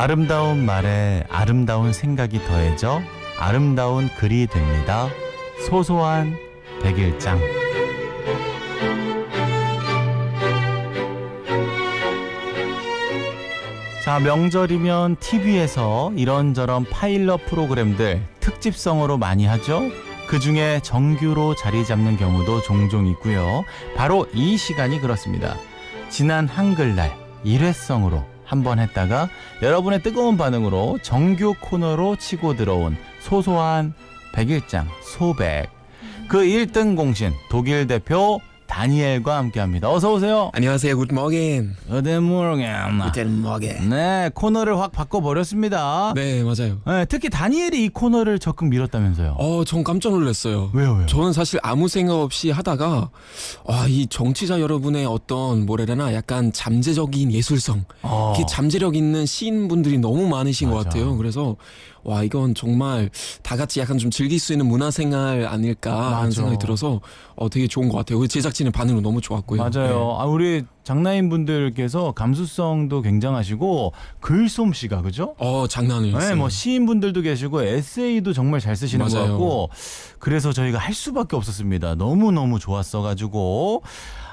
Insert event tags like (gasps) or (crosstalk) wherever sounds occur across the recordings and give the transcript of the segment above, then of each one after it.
아름다운 말에 아름다운 생각이 더해져 아름다운 글이 됩니다. 소소한 백일장. 자, 명절이면 TV에서 이런저런 파일럿 프로그램들 특집성으로 많이 하죠. 그 중에 정규로 자리 잡는 경우도 종종 있고요. 바로 이 시간이 그렇습니다. 지난 한글날 일회성으로 한번 했다가 여러분의 뜨거운 반응으로 정규 코너로 치고 들어온 소소한 백일장 소백. 그 1등 공신 독일 대표 다니엘과 함께합니다. 어서 오세요. 안녕하세요. Guten Morgen. Guten. 네, 코너를 확 바꿔버렸습니다. 네, 맞아요. 네, 특히 다니엘이 이 코너를 적극 밀었다면서요. 어, 전 깜짝 놀랐어요. 왜요, 왜요? 저는 사실 아무 생각 없이 하다가 와, 이 정치자 여러분의 어떤 되나 약간 잠재적인 예술성, 어. 이렇게 잠재력 있는 시인분들이 너무 많으신 것 맞아. 같아요. 그래서 와, 이건 정말 다 같이 약간 좀 즐길 수 있는 문화생활 아닐까 맞아. 하는 생각이 들어서 어, 되게 좋은 것 같아요. 우리 제작진 의 반응도 너무 좋았고요. 맞아요. 아, 우리 장나인 분들께서 감수성도 굉장하시고 글솜씨가 그죠? 네. 어, 장난 아니었어요. 네, 뭐 시인분들도 계시고 에세이도 정말 잘 쓰시는 것 맞아요. 같고 그래서 저희가 할 수밖에 없었습니다. 너무 너무 좋았어 가지고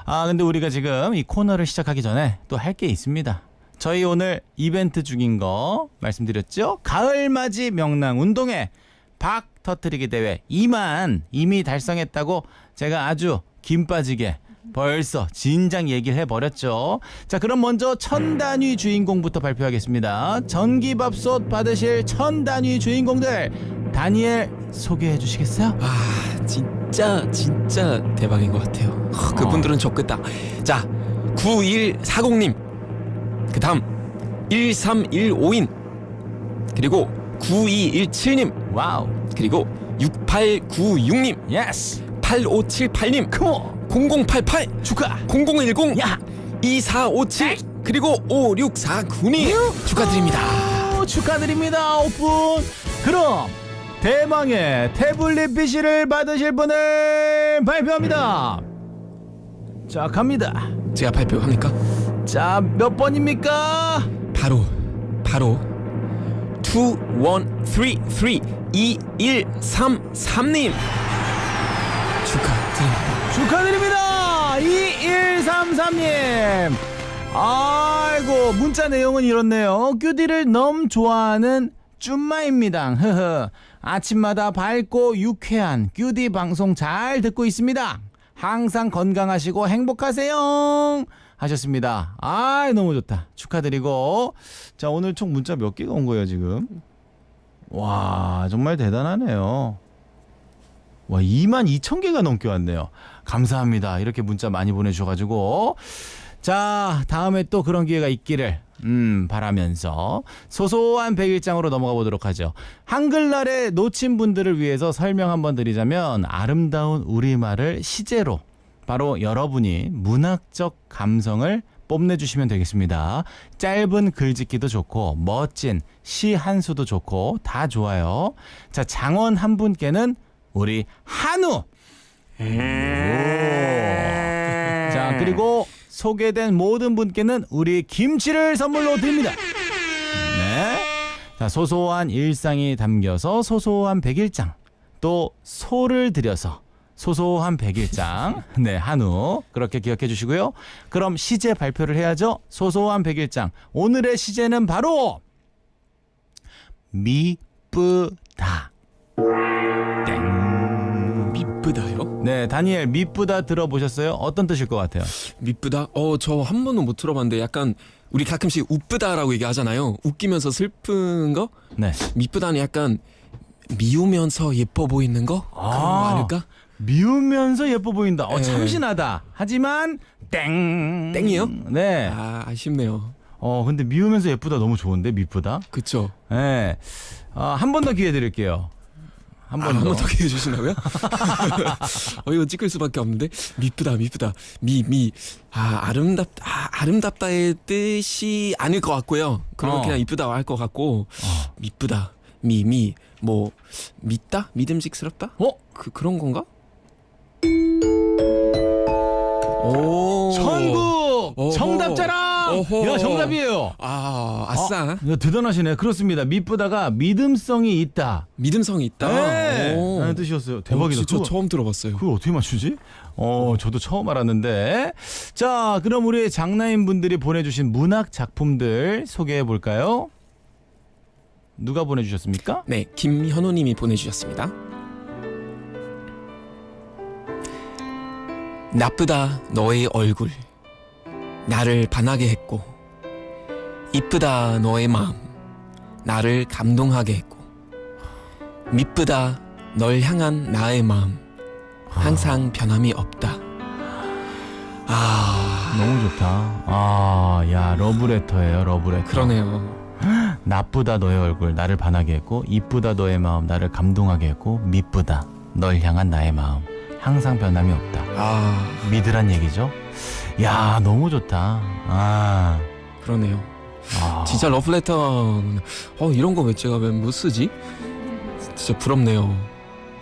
아 근데 우리가 지금 이 코너를 시작하기 전에 또 할 게 있습니다. 저희 오늘 이벤트 중인 거 말씀드렸죠? 가을맞이 명랑 운동회 박 터트리기 대회 2만 이미 달성했다고 제가 아주 김 빠지게 벌써 진작 얘기를 해버렸죠. 자, 그럼 먼저 천 단위 주인공부터 발표하겠습니다. 전기밥솥 받으실 천 단위 주인공들 다니엘 소개해 주시겠어요? 아 진짜 진짜 대박인 것 같아요. 허, 그분들은 좋겠다. 자 9140님 그 다음 1315인 그리고 9217님 와우. 그리고 6896님 예스. 8578님 컴온. 0088 축하. 0010 야. 2457 그리고 5649님 축하드립니다. 오, 축하드립니다. 오픈. 그럼 대망의 태블릿 PC를 받으실 분을 발표합니다. 자, 갑니다. 제가 발표합니까? 자, 몇 번입니까? 바로 바로 2133-2133님 축하드립니다. 축하드립니다. 2133님. 아이고, 문자 내용은 이렇네요. 큐디를 너무 좋아하는 쭌마입니다. 흐흐. 아침마다 밝고 유쾌한 큐디 방송 잘 듣고 있습니다. 항상 건강하시고 행복하세요. 하셨습니다. 아, 너무 좋다. 축하드리고. 자, 오늘 총 문자 몇 개가 온 거예요, 지금? 와, 정말 대단하네요. 와, 2만 2천 개가 넘게 왔네요. 감사합니다. 이렇게 문자 많이 보내주셔가지고. 자, 다음에 또 그런 기회가 있기를, 음, 바라면서 소소한 백일장으로 넘어가 보도록 하죠. 한글날에 놓친 분들을 위해서 설명 한번 드리자면 아름다운 우리말을 시제로 바로 여러분이 문학적 감성을 뽐내주시면 되겠습니다. 짧은 글짓기도 좋고 멋진 시 한 수도 좋고 다 좋아요. 자 장원 한 분께는 우리 한우. 오. 자 그리고 소개된 모든 분께는 우리 김치를 선물로 드립니다. 네. 자 소소한 일상이 담겨서 소소한 백일장 또 소를 들여서 소소한 백일장 (laughs) 네 한우 그렇게 기억해 주시고요 그럼 시제 발표를 해야죠 소소한 백일장 오늘의 시제는 바로 미쁘다? 네 다니엘 미쁘다 들어보셨어요 어떤 뜻일 것 같아요 미쁘다? 어 저 한 번도 못 들어봤는데 약간 우리 가끔씩 우쁘다라고 얘기하잖아요. 웃기면서 슬픈 거? 네 미쁘다는 약간 미우면서 예뻐 보이는 거? 그런 거 아. 아닐까? 미우면서 예뻐 보인다 어 네. 참신하다 하지만 땡 땡이요? 네 아 아쉽네요. 어 근데 미우면서 예쁘다 너무 좋은데 미쁘다 그쵸? 네. 어, 한 번 더 기회 드릴게요. 한 아, 번 더. 한번 더 기회 주신다고요? (laughs) 어 이거 찍을 수밖에 없는데 미쁘다 미쁘다 미 미 아 아름답 아, 아름답다의 뜻이 아닐 것 같고요. 그러면 어. 그냥 이쁘다 할 것 같고 어. 미쁘다 미 미 뭐 믿다 믿음직스럽다 어? 그 그런 건가? 오 천국 오. 정답자랑 오호. 야, 정답이에요. 아, 아싸. 야, 대단하시네. 그렇습니다. 미쁘다가 믿음성이 있다. 믿음성이 있다. 네. 오. 라는 뜻이었어요. 대박이다. 어, 진짜 그거- 처음 들어봤어요. 그걸 어떻게 맞추지? 어, 저도 처음 알았는데. 자, 그럼 우리 장나인 분들이 보내주신 문학 작품들 소개해 볼까요? 누가 보내주셨습니까? 네, 김현우님이 보내주셨습니다. 나쁘다 너의 얼굴 나를 반하게 했고 이쁘다 너의 마음 나를 감동하게 했고 미쁘다 널 향한 나의 마음 항상 변함이 없다. 아 너무 좋다. 아, 야, 러브레터예요, 러브레터. 그러네요. (gasps) 나쁘다 너의 얼굴 나를 반하게 했고 이쁘다 너의 마음 나를 감동하게 했고 미쁘다 널 향한 나의 마음 항상 변함이 없다. 아 믿으란 얘기죠. 야, 너무 좋다. 아. 그러네요. 아. 진짜 러브레터 어 이런 거 왜 제가 왜 못 쓰지? 진짜 부럽네요.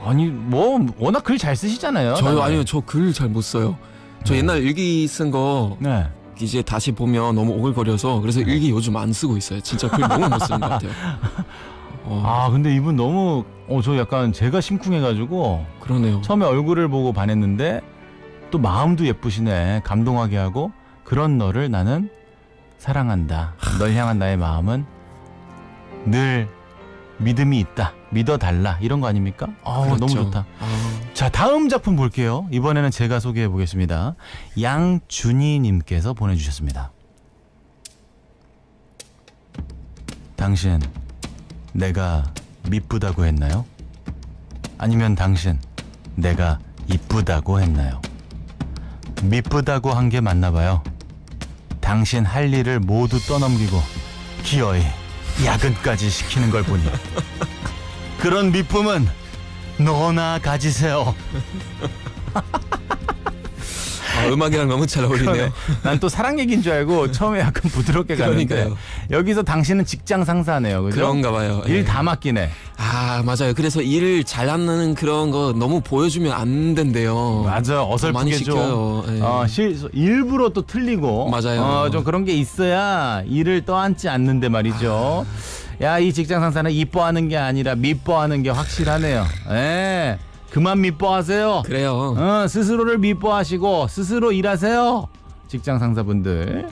아니 뭐 워낙 글 잘 쓰시잖아요. 저요 나는. 아니요 저 글 잘 못 써요. 저 음. 옛날 일기 쓴 거 네. 이제 다시 보면 너무 오글거려서 그래서 일기 요즘 안 쓰고 있어요. 진짜 글 너무 못 쓰는 것 같아요. 어, (laughs) 아 근데 이분 너무 어 저 약간 제가 심쿵해가지고 그러네요. 처음에 얼굴을 보고 반했는데 또 마음도 예쁘시네 감동하게 하고 그런 너를 나는 사랑한다. 널 향한 나의 마음은 늘 믿음이 있다. 믿어달라 이런 거 아닙니까? 아 너무 그렇죠. 좋다. 아, 자 다음 작품 볼게요. 이번에는 제가 소개해 보겠습니다. 양준희님께서 보내주셨습니다. 당신 내가 미쁘다고 했나요? 아니면 당신 내가 이쁘다고 했나요? 미쁘다고 한 게 맞나 봐요. 당신 할 일을 모두 떠넘기고 기어이 야근까지 시키는 걸 보니 그런 미쁨은 너나 가지세요. 아, 음악이랑 너무 잘 어울리네요. 난 또 사랑 얘기인 줄 알고 처음에 약간 부드럽게 가는데 그러니까요. 여기서 당신은 직장 상사네요, 그죠? 그런가 봐요. 예. 일 다 맡기네. 아 맞아요. 그래서 일을 잘하는 그런 거 너무 보여주면 안 된대요. 맞아, 많이 어설프게 좀. 시켜요. 예. 어, 실, 일부러 또 틀리고. 맞아요. 어, 좀 그런 게 있어야 일을 떠안지 않는데 말이죠. 야, 이 직장 상사는 이뻐하는 게 아니라 미뻐하는 게 확실하네요. 예. 그만 미뻐하세요. 그래요. 어, 스스로를 미뻐하시고 스스로 일하세요. 직장 상사분들.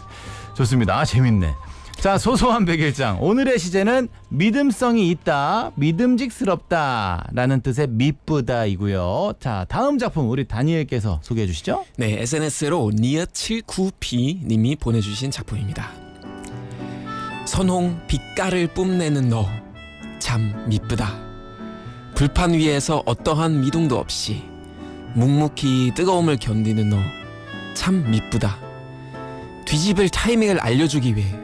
좋습니다. 아, 재밌네. 자, 소소한 백일장. 오늘의 시제는 믿음성이 있다, 믿음직스럽다 라는 뜻의 미쁘다이고요. 자, 다음 작품 우리 다니엘께서 소개해 주시죠. 네, SNS로 니어79p 님이 보내주신 작품입니다. 선홍 빛깔을 뽐내는 너 참 미쁘다. 불판 위에서 어떠한 미동도 없이 묵묵히 뜨거움을 견디는 너 참 미쁘다. 뒤집을 타이밍을 알려주기 위해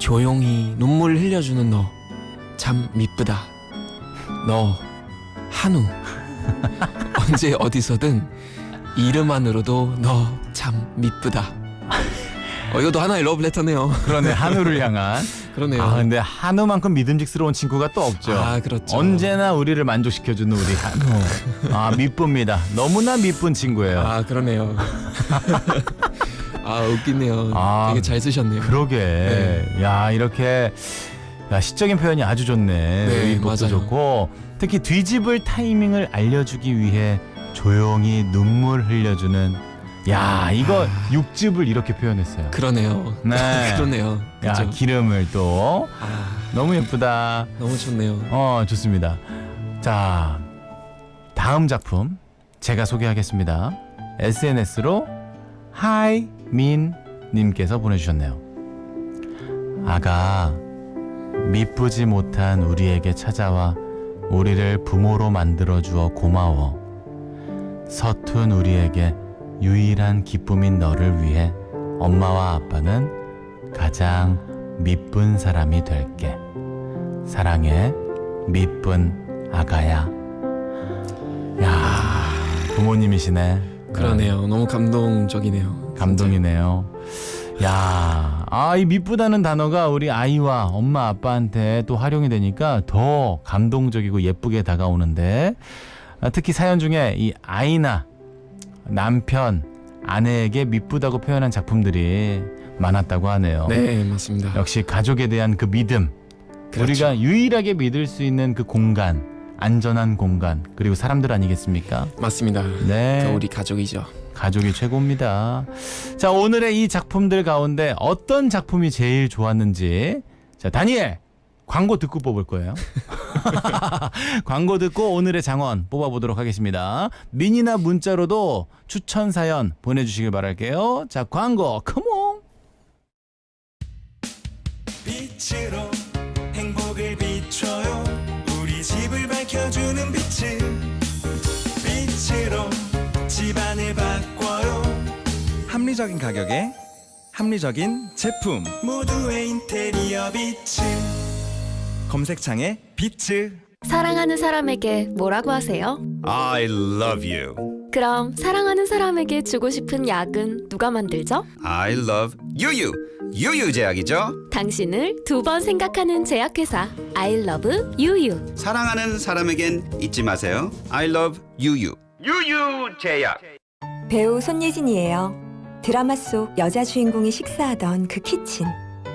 조용히 눈물을 흘려주는 너 참 미쁘다. 너 한우 (laughs) 언제 어디서든 이름만으로도 너 참 미쁘다. 어 이것도 하나의 러브레터네요. 그러네, 한우를 (laughs) 향한. 그러네요. 아, 근데 한우만큼 믿음직스러운 친구가 또 없죠. 아, 그렇죠. 언제나 우리를 만족시켜주는 우리 한우. 아, 미쁩니다. 너무나 미쁜 친구예요. 아 그러네요. (laughs) 아 웃기네요. 아, 되게 잘 쓰셨네요. 그러게. 네. 야, 이렇게 야, 시적인 표현이 아주 좋네. 네, 의복도 맞아요. 좋고 특히 뒤집을 타이밍을 알려주기 위해 조용히 눈물 흘려주는 야, 이거 아. 육즙을 이렇게 표현했어요. 그러네요. 네. (laughs) 그러네요. 야, 그죠? 기름을 또 아 너무 예쁘다. 너무 좋네요. 어, 좋습니다. 자, 다음 작품 제가 소개하겠습니다. SNS로 하이 민 님께서 보내주셨네요. 아가, 미쁘지 못한 우리에게 찾아와 우리를 부모로 만들어 주어 고마워. 서툰 우리에게 유일한 기쁨인 너를 위해 엄마와 아빠는 가장 미쁜 사람이 될게. 사랑해, 미쁜 아가야. 야, 부모님이시네. 그러네요. 너무 감동적이네요. 감동이네요. 야, 아, 이 미쁘다는 단어가 우리 아이와 엄마 아빠한테 또 활용이 되니까 더 감동적이고 예쁘게 다가오는데 아, 특히 사연 중에 이 아이나 남편, 아내에게 미쁘다고 표현한 작품들이 많았다고 하네요. 네, 맞습니다. 역시 가족에 대한 그 믿음, 그렇죠. 우리가 유일하게 믿을 수 있는 그 공간, 안전한 공간, 그리고 사람들 아니겠습니까? 맞습니다. 네. 그 우리 가족이죠. 가족이 최고입니다. 자, 오늘의 이 작품들 가운데 어떤 작품이 제일 좋았는지. 자, 다니엘! 광고 듣고 뽑을 거예요. (laughs) 광고 듣고 오늘의 장원 뽑아보도록 하겠습니다. 미니나 문자로도 추천 사연 보내주시길 바랄게요. 자, 광고, 컴온! 빛으로 행복을 비춰요 우리 집을 밝혀주는 빛을 합리적인 가격에 합리적인 제품 모두의 인테리어 빛을 검색창에 비츠 사랑하는 사람에게 뭐라고 하세요? I love you. 그럼 사랑하는 사람에게 주고 싶은 약은 누가 만들죠? I love 유유. 유유 제약이죠. 당신을 두 번 생각하는 제약회사 I love 유유. 사랑하는 사람에겐 잊지 마세요. I love 유유. 유유 제약. 배우 손예진이에요. 드라마 속 여자 주인공이 식사하던 그 키친,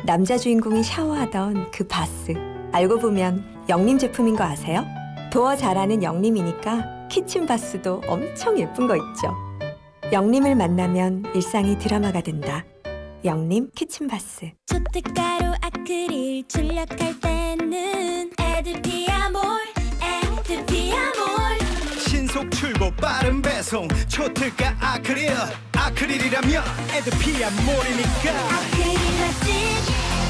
남자 주인공이 샤워하던 그 바스. 알고 보면 영림 제품인 거 아세요? 도어 잘하는 영림이니까 키친 바스도 엄청 예쁜 거 있죠. 영림을 만나면 일상이 드라마가 된다. 영림 키친 바스. 초특가루 아크릴 출력할 때는 에드피아몰 에드피아몰 신속 출고 빠른 배송 초특가 아크릴 아크릴이라면 에드피아 몰이니까 아크릴 맛집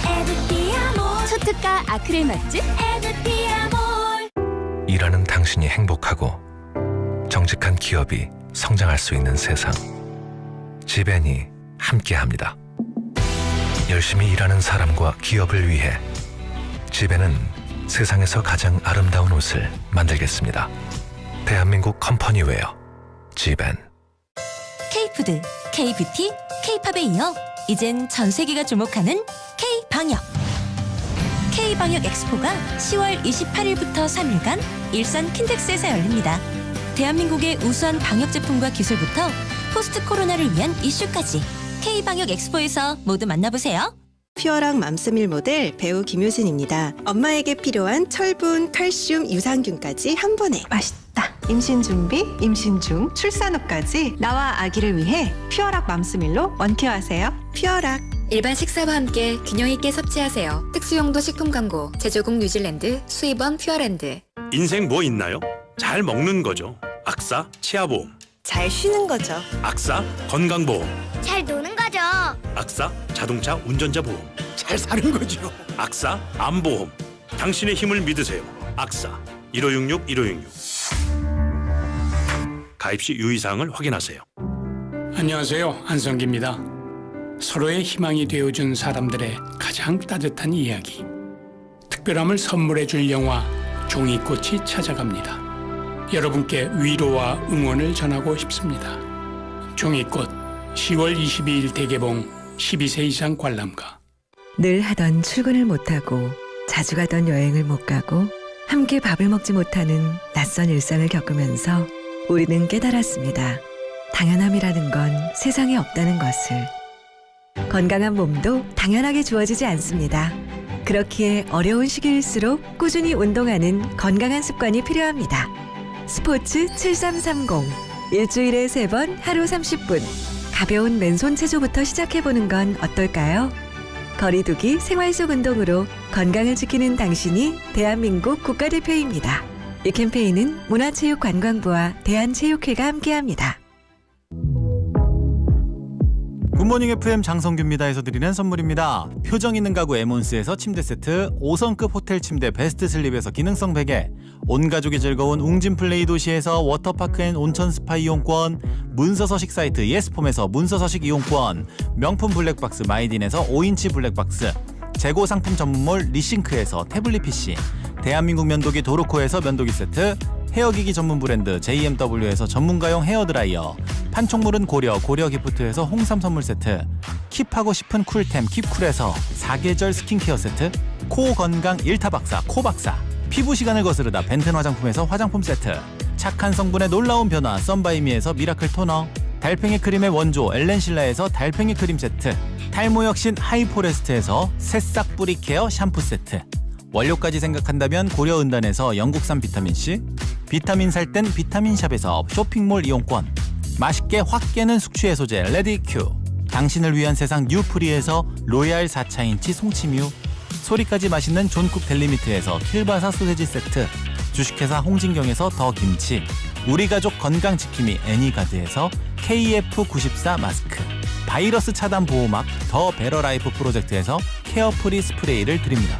에드피아 몰 초특가 아크릴 맛집 에드피아 몰 일하는 당신이 행복하고 정직한 기업이 성장할 수 있는 세상. 지벤이 함께합니다. 열심히 일하는 사람과 기업을 위해 지벤은 세상에서 가장 아름다운 옷을 만들겠습니다. 대한민국 컴퍼니웨어 지벤. K푸드, K뷰티, K팝에 이어 이젠 전 세계가 주목하는 K방역 K방역 엑스포가 10월 28일부터 3일간 일산 킨텍스에서 열립니다. 대한민국의 우수한 방역 제품과 기술부터 포스트 코로나를 위한 이슈까지 K방역 엑스포에서 모두 만나보세요. 퓨어랑 맘스밀 모델 배우 김효진입니다. 엄마에게 필요한 철분, 칼슘, 유산균까지 한 번에 맛있다. 임신 준비, 임신 중, 출산 후까지 나와 아기를 위해 퓨어락 맘스밀로 원케어하세요. 퓨어락. 일반 식사와 함께 균형 있게 섭취하세요. 특수용도 식품 광고 제조국 뉴질랜드 수입원 퓨어랜드 인생 뭐 있나요? 잘 먹는 거죠. 악사 치아보험, 잘 쉬는 거죠. 악사 건강보험, 잘 노는 거죠. 악사 자동차 운전자 보험. 잘 사는 거죠. 악사 암보험. 당신의 힘을 믿으세요. 악사 1566 1566. 가입 시 유의사항을 확인하세요. 안녕하세요. 한성기입니다. 서로의 희망이 되어준 사람들의 가장 따뜻한 이야기. 특별함을 선물해 줄 영화 종이꽃이 찾아갑니다. 여러분께 위로와 응원을 전하고 싶습니다. 종이꽃 10월 22일 대개봉 12세 이상 관람가 늘 하던 출근을 못하고 자주 가던 여행을 못 가고 함께 밥을 먹지 못하는 낯선 일상을 겪으면서 우리는 깨달았습니다. 당연함이라는 건 세상에 없다는 것을. 건강한 몸도 당연하게 주어지지 않습니다. 그렇기에 어려운 시기일수록 꾸준히 운동하는 건강한 습관이 필요합니다. 스포츠 7330. 일주일에 3번 하루 30분. 가벼운 맨손 체조부터 시작해보는 건 어떨까요? 거리두기 생활 속 운동으로 건강을 지키는 당신이 대한민국 국가대표입니다. 이 캠페인은 문화체육관광부와 대한체육회가 함께합니다. 굿모닝 FM 장성규입니다에서 드리는 선물입니다. 표정 있는 가구 에몬스에서 침대 세트, 5성급 호텔 침대 베스트 슬립에서 기능성 베개, 온 가족이 즐거운 웅진 플레이 도시에서 워터파크 앤 온천 스파 이용권, 문서 서식 사이트 예스폼에서 문서 서식 이용권, 명품 블랙박스 마이딘에서 5인치 블랙박스, 재고 상품 전문몰 리싱크에서 태블릿 PC, 대한민국 면도기 도르코에서 면도기 세트, 헤어기기 전문 브랜드 JMW에서 전문가용 헤어드라이어, 판촉물은 고려 고려 기프트에서 홍삼 선물 세트, 킵하고 싶은 쿨템 킵쿨에서 사계절 스킨케어 세트, 코 건강 일타박사 코박사, 피부 시간을 거스르다 벤튼 화장품에서 화장품 세트, 착한 성분의 놀라운 변화 썬바이미에서 미라클 토너, 달팽이 크림의 원조 엘렌실라에서 달팽이 크림 세트. 탈모 혁신 하이포레스트에서 새싹 뿌리 케어 샴푸 세트 원료까지 생각한다면 고려은단에서 영국산 비타민C 비타민 살 땐 비타민샵에서 쇼핑몰 이용권 맛있게 확 깨는 숙취해소제 레디큐 당신을 위한 세상 뉴프리에서 로얄 4차인치 송치뮤 소리까지 맛있는 존쿡 델리미트에서 킬바사 소세지 세트 주식회사 홍진경에서 더 김치 우리 가족 건강 지킴이 애니가드에서 KF94 마스크 바이러스 차단 보호막 더 베러라이프 프로젝트에서 케어프리 스프레이를 드립니다.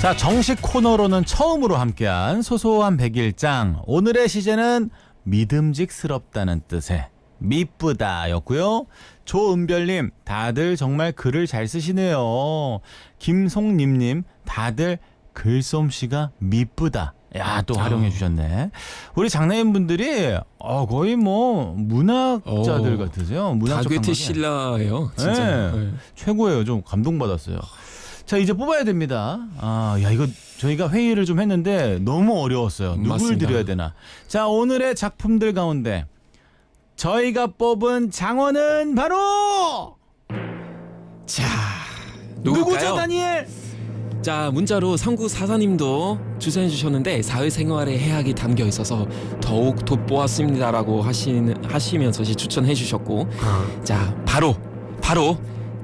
자, 정식 코너로는 처음으로 함께한 소소한 백일장. 오늘의 시제는 믿음직스럽다는 뜻의 미쁘다였고요. 조은별님, 다들 정말 글을 잘 쓰시네요. 김송님님, 다들 글솜씨가 미쁘다. 야, 또 활용해 주셨네. 우리 장난님분들이 어, 거의 뭐 문학자들 어, 같으세요. 문학 적 다괴테 감각이. 신라예요. 진짜. 네. 네. 최고예요. 좀 감동받았어요. 자, 이제 뽑아야 됩니다. 아, 야, 이거 저희가 회의를 좀 했는데 너무 어려웠어요. 누굴 맞습니다. 드려야 되나. 자, 오늘의 작품들 가운데 저희가 뽑은 장원은 바로 자, 누구죠, 누굴까요? 다니엘? 자 문자로 상구 사사님도 주선해 주셨는데 사회생활의 해악이 담겨 있어서 더욱 돋보았습니다라고 하신 하시면서 추천해 주셨고. 자 바로 바로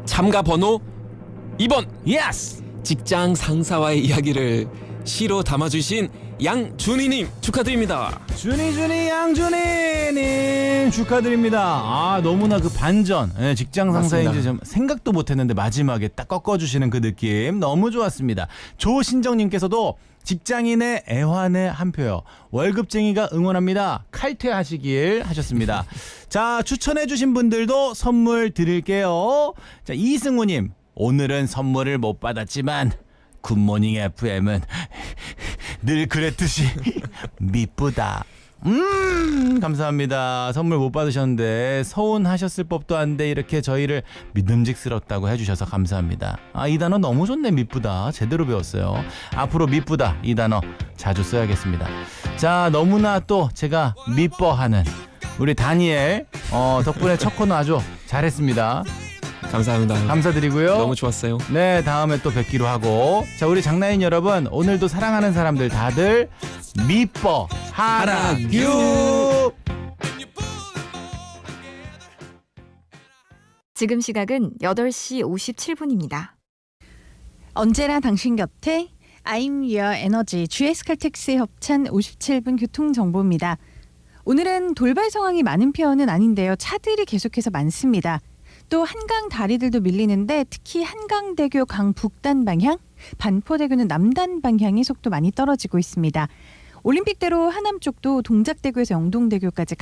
참가 번호 2번. 예스! 직장 상사와의 이야기를 시로 담아주신 양준희님 축하드립니다. 준이 준이 양준이님 축하드립니다. 아 너무나 그 반전 예, 직장 상사인지 좀 생각도 못했는데 마지막에 딱 꺾어주시는 그 느낌 너무 좋았습니다. 조신정님께서도 직장인의 애환의 한 표요. 월급쟁이가 응원합니다. 칼퇴하시길 하셨습니다. (laughs) 자 추천해주신 분들도 선물 드릴게요. 자 이승우님 오늘은 선물을 못 받았지만 굿모닝 FM은 늘 그랬듯이 (laughs) 미쁘다. 음 감사합니다. 선물 못 받으셨는데 서운하셨을 법도 한데 이렇게 저희를 믿음직스럽다고 해주셔서 감사합니다. 아 이 단어 너무 좋네 미쁘다 제대로 배웠어요. 앞으로 미쁘다 이 단어 자주 써야겠습니다. 자 너무나 또 제가 미뻐하는 우리 다니엘 어, 덕분에 첫 코너 아주 잘했습니다. 감사합니다. 감사드리고요. 너무 좋았어요. 네, 다음에 또 뵙기로 하고. 자, 우리 장나인 여러분, 오늘도 사랑하는 사람들 다들 미뻐 하라규. 지금 시각은 8시 57분입니다. 언제나 당신 곁에 I'm Your Energy GS 칼텍스 협찬 57분 교통 정보입니다. 오늘은 돌발 상황이 많은 편은 아닌데요. 차들이 계속해서 많습니다. 또 한강 다리들도 밀리는데 특히 한강대교 강 북단 방향, 반포대교는 남단 방향이 속도 많이 떨어지고 있습니다. 올림픽대로 하남 쪽도 동작대교에서 영동대교까지